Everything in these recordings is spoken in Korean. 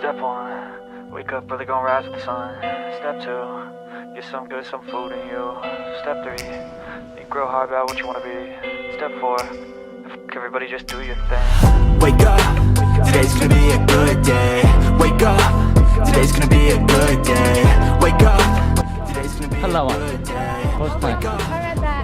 Step one, wake up early, gonna rise with the sun. Step two, get some good, some food in you. Step three, think real hard about what you wanna be. Step four, f- everybody just do your thing. Wake up, today's gonna be a good day. Wake up, today's gonna be a good day. Wake up, today's gonna be a good day. First time.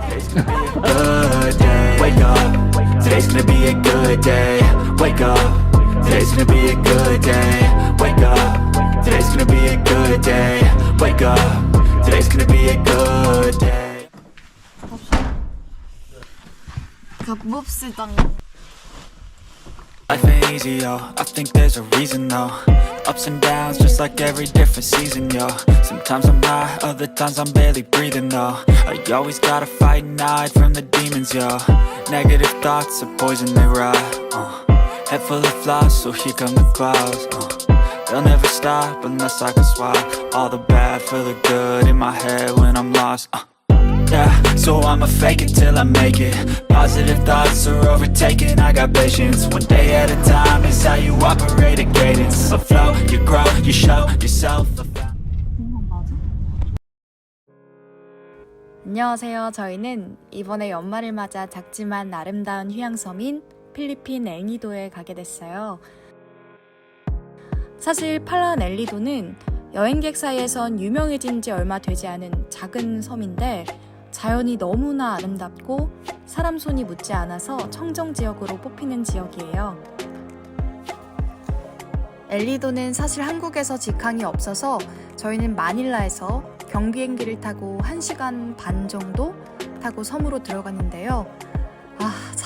Today's gonna be a good day. Wake up, today's gonna be a good day. Wake up, today's gonna be a good day. Wake up, today's gonna be a good day. Wake up, today's gonna be a good day. 갑봅시다. Life ain't easy, yo. I think there's a reason, though. Ups and downs, just like every different season, yo. Sometimes I'm high, other times I'm barely breathing, though. I always gotta fight and hide from the demons, yo. Negative thoughts are poison, they rot. Uh. Head full of flies, so here come the clouds. Uh. They'll never stop unless I can swap all the bad for the good in my head when I'm lost. Uh. Yeah, so I'ma fake it till I make it. Positive thoughts are overtaken. I got patience. One day at a time is how you operate a cadence. A flow, you grow, you show yourself. 안녕하세요. 저희는 이번에 연말을 맞아 작지만 아름다운 휴양섬인 필리핀 엘니도에 가게 됐어요. 사실 팔란 엘니도는 여행객 사이에선 유명해진 지 얼마 되지 않은 작은 섬인데 자연이 너무나 아름답고 사람 손이 묻지 않아서 청정 지역으로 뽑히는 지역이에요. 엘리도는 사실 한국에서 직항이 없어서 저희는 마닐라에서 경비행기를 타고 1시간 반 정도 타고 섬으로 들어갔는데요.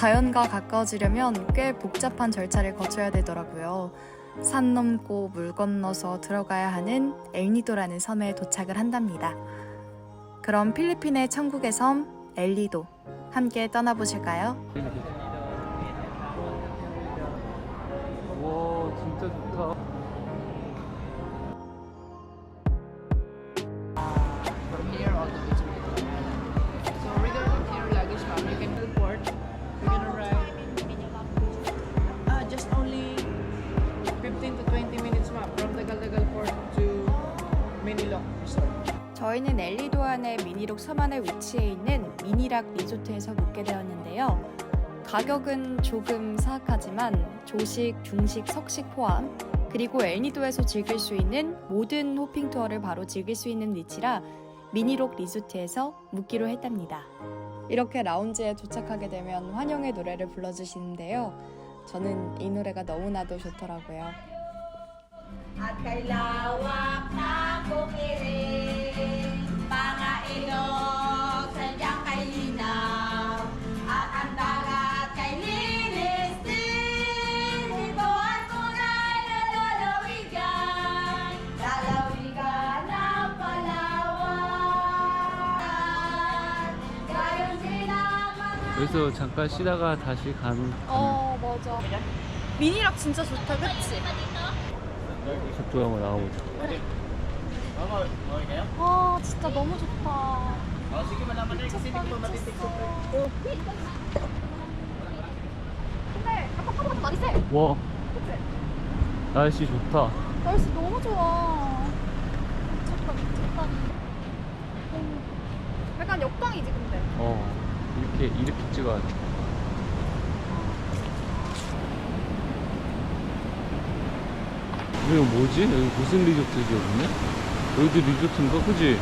아, 자연과 가까워지려면 꽤 복잡한 절차를 거쳐야 되더라고요. 산 넘고 물 건너서 들어가야 하는 엘니도라는 섬에 도착을 한답니다. 그럼 필리핀의 천국의 섬 엘리도 함께 떠나보실까요? 와 진짜 좋다. 안에 위치해 있는 미니락 리조트에서 묵게 되었는데요. 가격은 조금 사악하지만 조식, 중식, 석식 포함 그리고 엘니도에서 즐길 수 있는 모든 호핑 투어를 바로 즐길 수 있는 위치라 미니록 리조트에서 묵기로 했답니다. 이렇게 라운지에 도착하게 되면 환영의 노래를 불러주시는데요. 저는 이 노래가 너무나도 좋더라고요. 여기서 잠깐 쉬다가 다시 가는 어 맞아. 미니락 진짜 좋다 그치? 각도 한번 나가보자. 아 진짜 너무 좋다. 미쳤다 미쳤어. 근데 아까 파도가 많이 세 와 날씨 좋다. 날씨 너무 좋아. 미쳤다 미쳤다. 음, 약간 역광이지 근데. 어 이렇게 이렇게 찍어야 돼. 뭐지? 여기 무슨 리조트지 여기는? 여기도 리조트인가? 그지?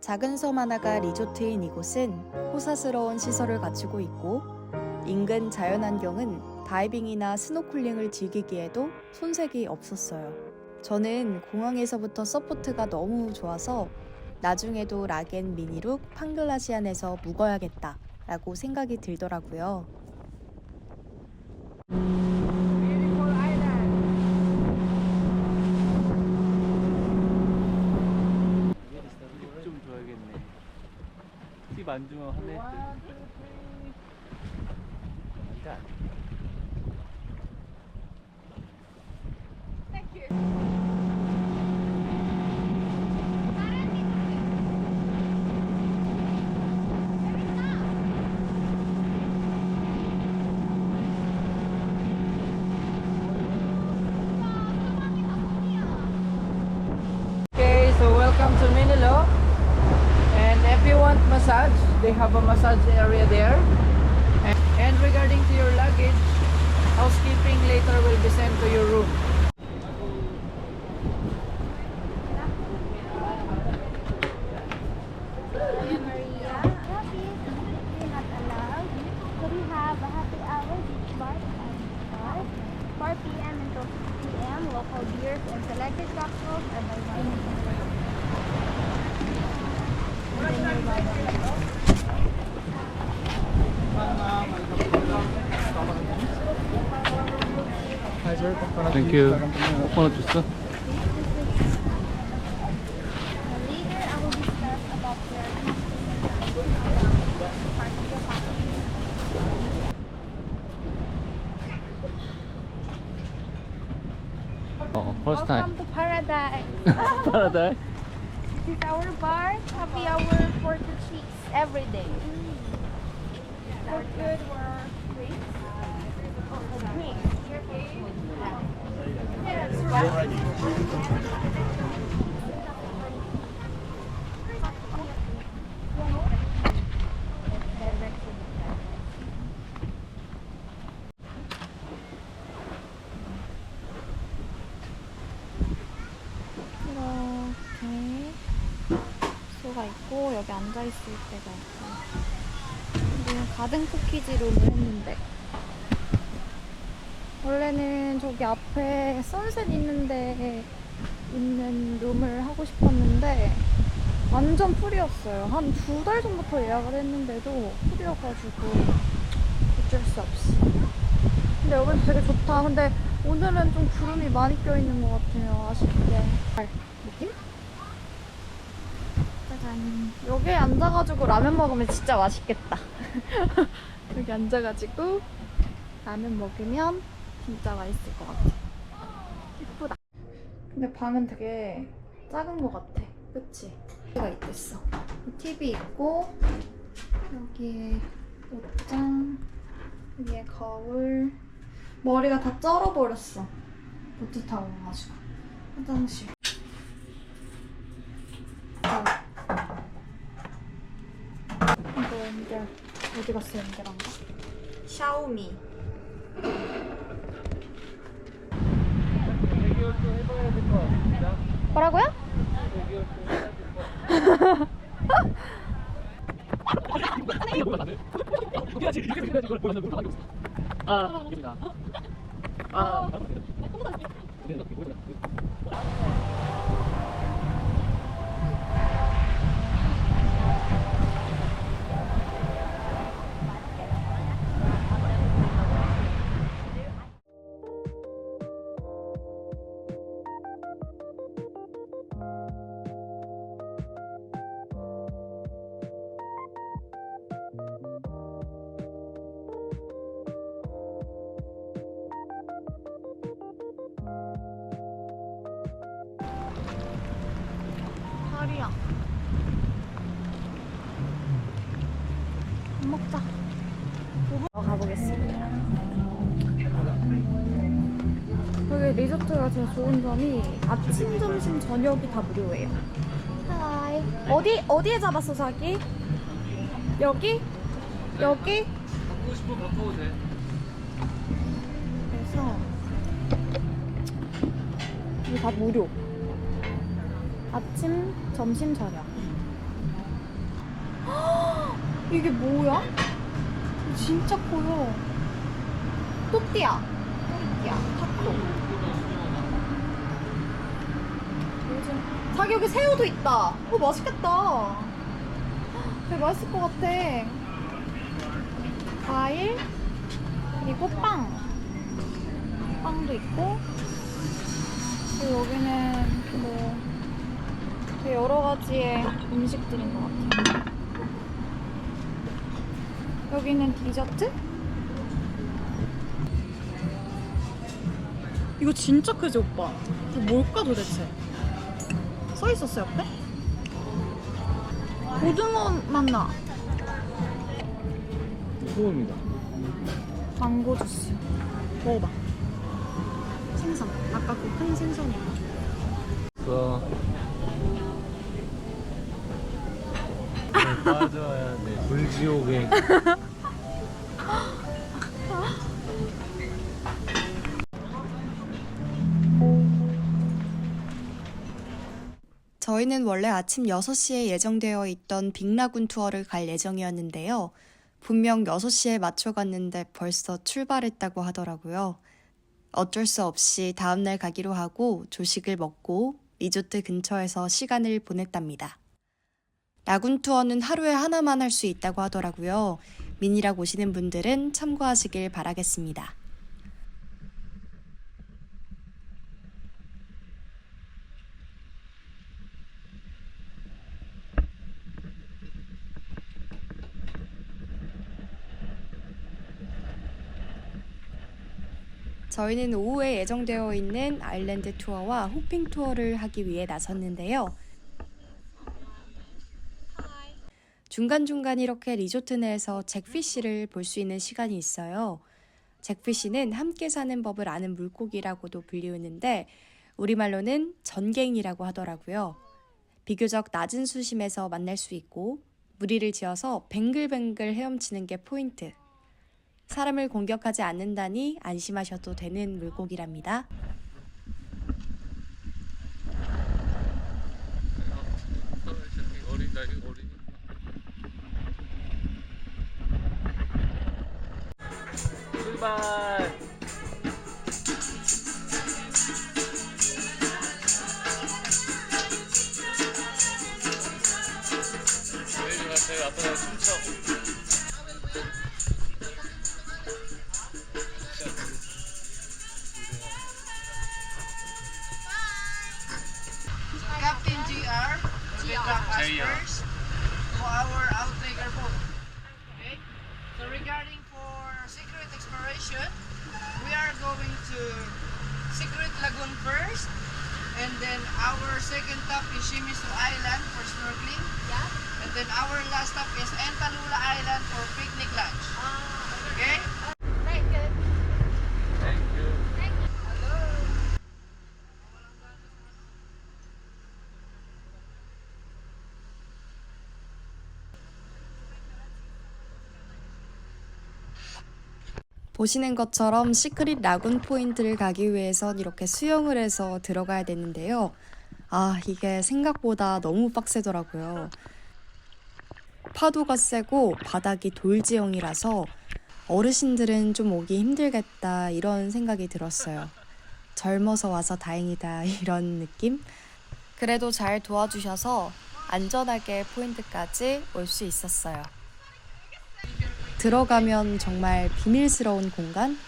작은 섬 하나가 리조트인 이곳은 호사스러운 시설을 갖추고 있고 인근 자연환경은 다이빙이나 스노클링을 즐기기에도 손색이 없었어요. 저는 공항에서부터 서포트가 너무 좋아서 나중에도 라겐 미니룩 팡글라시안에서 묵어야겠다 라고 생각이 들더라고요. 팁좀 줘야겠네. 팁안 주면 화낼 듯. 안돼. They have a massage area there. And, regarding to your luggage, housekeeping later will be sent to your room. 땡큐. 하나 줬어? Later, I will discuss about your 어, first time. Welcome to Paradise. Paradise. This is our bar. Happy hour for the chicks every day. For good or drinks? Oh, drinks. 이렇게 수가 있고 여기 앉아 있을 때가 있고 우리는 가든 쿠키즈룸을 했는데 원래는 저기 앞에 선셋 있는데 있는 룸을 하고 싶었는데 완전 풀이었어요. 한 두 달 전부터 예약을 했는데도 풀이어가지고 어쩔 수 없이. 근데 여기는 되게 좋다. 근데 오늘은 좀 구름이 많이 껴있는 것 같아요. 아쉽게. 느낌? 여기에 앉아가지고 라면 먹으면 진짜 맛있겠다. 여기 앉아가지고 라면 먹으면 진짜 맛있을 것 같아. 예쁘다. 근데 방은 되게 작은 것 같아. 그치? TV가 있댔어. TV 있고, 여기에 옷장, 여기에 거울. 머리가 다 쩔어버렸어. 보트 타고 가가지고. 화장실. 어. 이거 연결. 어디 갔어, 연결한 거? 샤오미. 뭐라고요? 다 리야. 밥 먹자. 가보겠습니다. 여기 리조트가 제일 좋은 점이 아침, 점심, 저녁이 다 무료예요. 하이. 어디 어디에 잡았어 자기? 여기? 여기? 바꾸고 싶으면 바꿔도 돼. 그래서 이게 다 무료. 아침, 점심, 저녁. 이게 뭐야? 진짜 커요. 또띠아. 또띠아. 타코. 요즘 여기 새우도 있다. 어 맛있겠다. 되게 맛있을 것 같아. 과일 그리고 빵. 빵도 있고 그리고 여기는 뭐 되게 여러 가지의 음식들인 것 같아요. 여기는 디저트? 이거 진짜 크지 오빠? 이거 뭘까 도대체? 써 있었어 옆에? 고등어 맛나. 소음이다. 망고 주스. 먹어봐. 생선. 아까 그 큰 생선이야. 써. 맞아야 돼. 불지옥에. 저희는 원래 아침 6시에 예정되어 있던 빅라군 투어를 갈 예정이었는데요. 분명 6시에 맞춰 갔는데 벌써 출발했다고 하더라고요. 어쩔 수 없이 다음날 가기로 하고 조식을 먹고 리조트 근처에서 시간을 보냈답니다. 라군 투어는 하루에 하나만 할 수 있다고 하더라고요. 미니락 오시는 분들은 참고하시길 바라겠습니다. 저희는 오후에 예정되어 있는 아일랜드 투어와 호핑 투어를 하기 위해 나섰는데요. 중간중간 이렇게 리조트 내에서 잭피쉬를 볼 수 있는 시간이 있어요. 잭피쉬는 함께 사는 법을 아는 물고기라고도 불리우는데 우리말로는 전갱이라고 하더라고요. 비교적 낮은 수심에서 만날 수 있고 무리를 지어서 뱅글뱅글 헤엄치는 게 포인트. 사람을 공격하지 않는다니 안심하셔도 되는 물고기랍니다. 출 보시는 것처럼 시크릿 라군 포인트를 가기 위해선 이렇게 수영을 해서 들어가야 되는데요. 아, 이게 생각보다 너무 빡세더라고요. 파도가 세고 바닥이 돌지형이라서 어르신들은 좀 오기 힘들겠다 이런 생각이 들었어요. 젊어서 와서 다행이다 이런 느낌? 그래도 잘 도와주셔서 안전하게 포인트까지 올 수 있었어요. 들어가면 정말 비밀스러운 공간?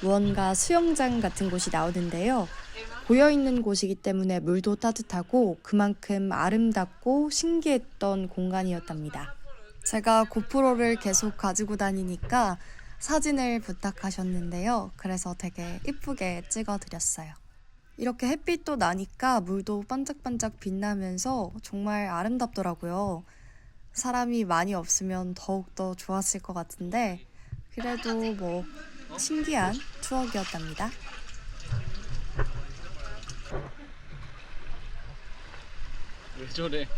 무언가 수영장 같은 곳이 나오는데요. 고여있는 곳이기 때문에 물도 따뜻하고 그만큼 아름답고 신기했던 공간이었답니다. 제가 고프로를 계속 가지고 다니니까 사진을 부탁하셨는데요. 그래서 되게 이쁘게 찍어드렸어요. 이렇게 햇빛도 나니까 물도 반짝반짝 빛나면서 정말 아름답더라고요. 사람이 많이 없으면 더욱더 좋았을 것 같은데 그래도 뭐 신기한 추억이었답니다. 왜 저래?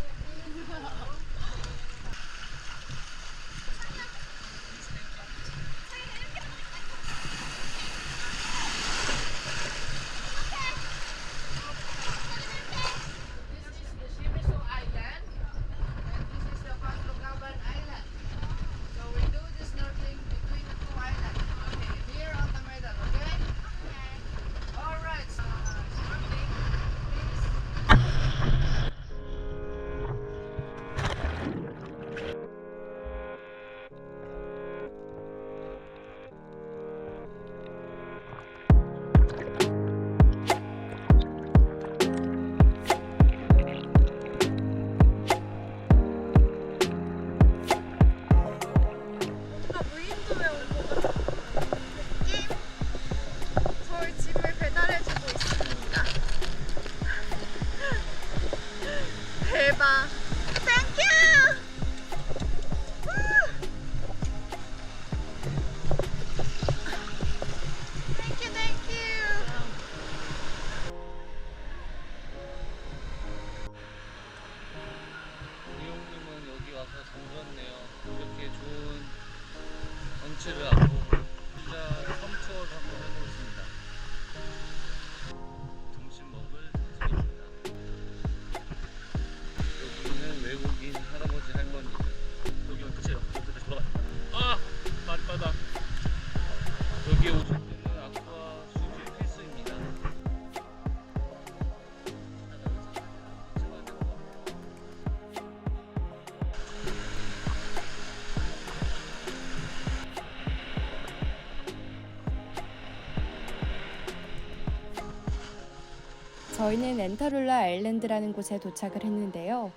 저희는 엔타룰라 아일랜드라는 곳에 도착을 했는데요.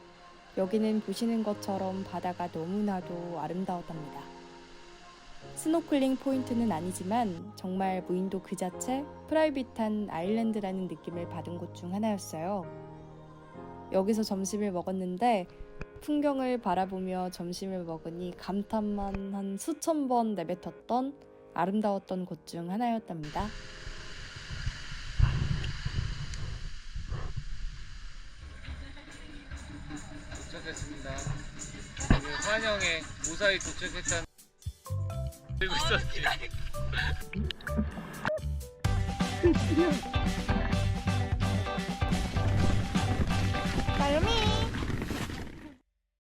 여기는 보시는 것처럼 바다가 너무나도 아름다웠답니다. 스노클링 포인트는 아니지만 정말 무인도 그 자체 프라이빗한 아일랜드라는 느낌을 받은 곳 중 하나였어요. 여기서 점심을 먹었는데 풍경을 바라보며 점심을 먹으니 감탄만 한 수천 번 내뱉었던 아름다웠던 곳 중 하나였답니다. 환영에 무사히 도착했다는 들고 있었지. Follow me.